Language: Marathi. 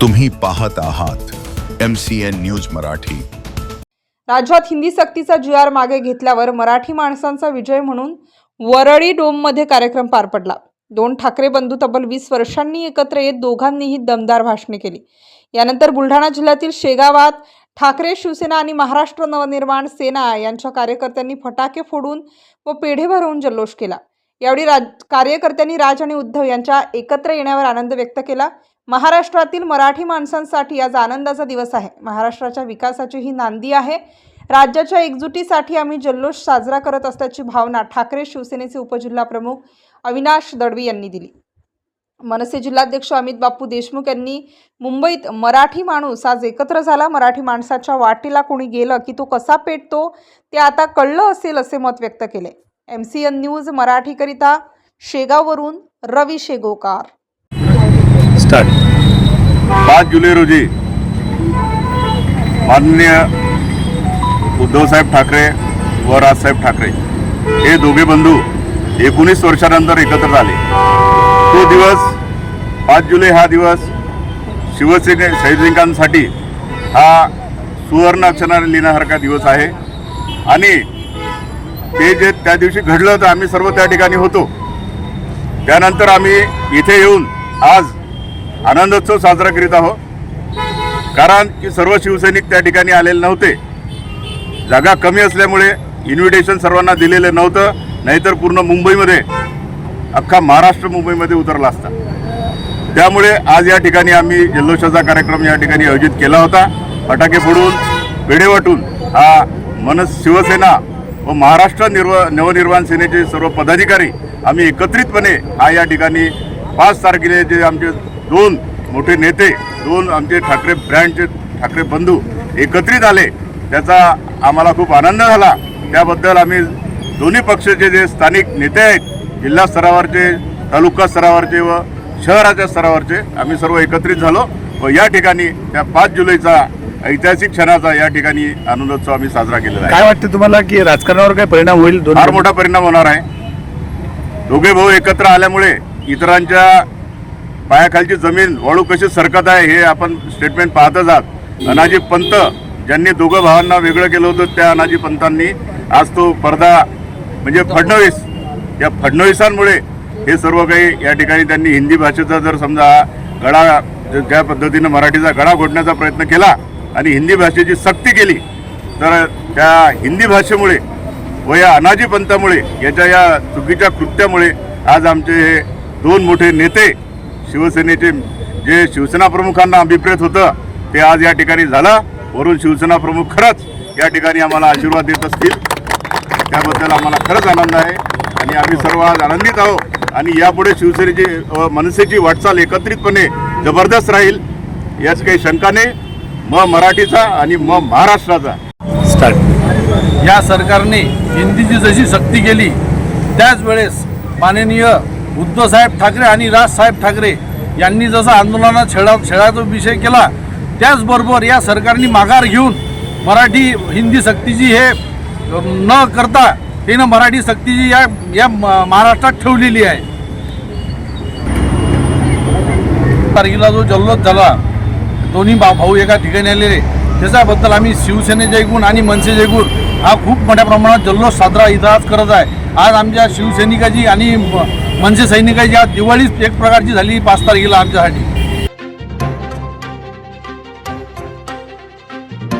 तुम्ही पाहत आहात M C N news Marathi. राज्यात हिंदी सक्तीचा जी आर मागे घेतल्यावर मराठी माणसांचा विजय म्हणून वरळी डोममध्ये कार्यक्रम पार पडला. दोन ठाकरे बंधू तब्बल वीस वर्षांनी एकत्र येत दोघांनीही दमदार भाषणे केली. यानंतर बुलढाणा जिल्ह्यातील शेगावात ठाकरे शिवसेना आणि महाराष्ट्र नवनिर्माण सेना यांच्या कार्यकर्त्यांनी फटाके फोडून व पेढे भरवून जल्लोष केला. यावेळी राज कार्यकर्त्यांनी राज आणि उद्धव यांच्या एकत्र येण्यावर आनंद व्यक्त केला. महाराष्ट्रातील मराठी माणसांसाठी आज आनंदाचा दिवस आहे. महाराष्ट्राच्या विकासाची ही नांदी आहे. राज्याच्या एकजुटीसाठी आम्ही जल्लोष साजरा करत असल्याची भावना ठाकरे शिवसेनेचे उपजिल्हा प्रमुख अविनाश दडवी यांनी दिली. मनसे जिल्हाध्यक्ष अमित बापू देशमुख यांनी मुंबईत मराठी माणूस आज एकत्र झाला. मराठी माणसाच्या वाटेला कोणी गेलं की तो कसा पेटतो ते आता कळलं असेल असे मत व्यक्त केले. एम सी एन न्यूज मराठीकरिता शेगाववरून रवी शेगोकार. स्टार्ट पाच जुलै रोजी. माननीय उद्धवसाहेब ठाकरे व राजसाहेब ठाकरे हे दोघे बंधू एकोणीस वर्षानंतर एकत्र झाले. तो दिवस पाच जुलै हा दिवस शिवसेने सैनिकांसाठी हा सुवर्ण अक्षराने लिहिण्यासारखा दिवस आहे. आणि ते जे त्या दिवशी घडलं तर आम्ही सर्व त्या ठिकाणी होतो. त्यानंतर आम्ही इथे येऊन आज आनंदोत्सव साजरा करीत आहोत. कारण की सर्व शिवसैनिक त्या ठिकाणी आलेले नव्हते. जागा कमी असल्यामुळे इन्व्हिटेशन सर्वांना दिलेलं नव्हतं. नाहीतर पूर्ण मुंबईमध्ये अख्खा महाराष्ट्र मुंबईमध्ये उतरला असता. त्यामुळे आज या ठिकाणी आम्ही जल्लोषाचा कार्यक्रम या ठिकाणी आयोजित केला होता. फटाके फोडून पेढे वाटून हा मनस शिवसेना व महाराष्ट्र निर्व नवनिर्माण सेनेचे सर्व पदाधिकारी आम्ही एकत्रितपणे हा या ठिकाणी पाच तारखेला जे आमचे दोन मोठे नेते दोन आमचे ठाकरे ब्रँडचे ठाकरे बंधू एकत्रित आले. त्याचा आम्हाला खूप आनंद झाला. त्याबद्दल आम्ही दोन्ही पक्षाचे जे स्थानिक नेते आहेत जिल्हा स्तरावरचे तालुका स्तरावरचे व शहराच्या स्तरावरचे आम्ही सर्व एकत्रित झालो व या ठिकाणी त्या पाच जुलैचा ऐतिहासिक क्षणाचा या ठिकाणी आनंदोत्सव आम्ही साजरा केलेला आहे. काय वाटतं तुम्हाला की राजकारणावर काय परिणाम होईल? फार मोठा परिणाम होणार आहे. दोघे भाऊ एकत्र आल्यामुळे इतरांच्या पायाखालची जमीन वाळू कशी सरकत आहे हे आपण स्टेटमेंट पाहतच आहात. अनाजी पंत ज्यांनी दोघं भावांना वेगळं केलं होतं त्या अनाजी पंतांनी आज तो पडदा म्हणजे फडणवीस या फडणवीसांमुळे हे सर्व काही या ठिकाणी त्यांनी हिंदी भाषेचा जर समजा गळा ज- ज्या पद्धतीनं मराठीचा गळा घोटण्याचा प्रयत्न केला आणि हिंदी भाषेची सक्ती केली तर त्या हिंदी भाषेमुळे व या अनाजी पंतामुळे याच्या या चुकीच्या कृत्यामुळे आज आमचे हे दोन मोठे नेते शिवसेनेचे जे शिवसेना प्रमुखांना अभिप्रेत होतं ते आज या ठिकाणी झालं. वरून शिवसेना प्रमुख खरंच या ठिकाणी आम्हाला आशीर्वाद देत असतील. त्याबद्दल आम्हाला खरंच आनंद आहे आणि आम्ही सर्व आज आनंदित आहोत. आणि यापुढे शिवसेनेची मनसेची वाटचाल एकत्रितपणे जबरदस्त राहील याच काही शंका नाही म मराठीचा आणि म महाराष्ट्राचा. स्टार्ट या सरकारने हिंदीची जशी सक्ती केली त्याच वेळेस माननीय उद्धवसाहेब ठाकरे आणि राजसाहेब ठाकरे यांनी जसं आंदोलनात छेडा छेडाचा विषय केला त्याचबरोबर या सरकारने माघार घेऊन मराठी हिंदी सक्तीची हे न करता तिनं मराठी सक्तीची या या म- महाराष्ट्रात ठेवलेली आहे. तारखेला जो जल्लोष झाला दोन्ही भा भाऊ एका ठिकाणी आलेले त्याच्याबद्दल आम्ही शिवसेनेचे एकूण आणि मनसेचे एकूण हा खूप मोठ्या प्रमाणात जल्लोष साजरा इतिहास करत आहे. आज आमच्या शिवसैनिकाची आणि मनसे सैनिकाची आज दिवाळीच एक प्रकारची झाली पाच तारखेला आमच्यासाठी.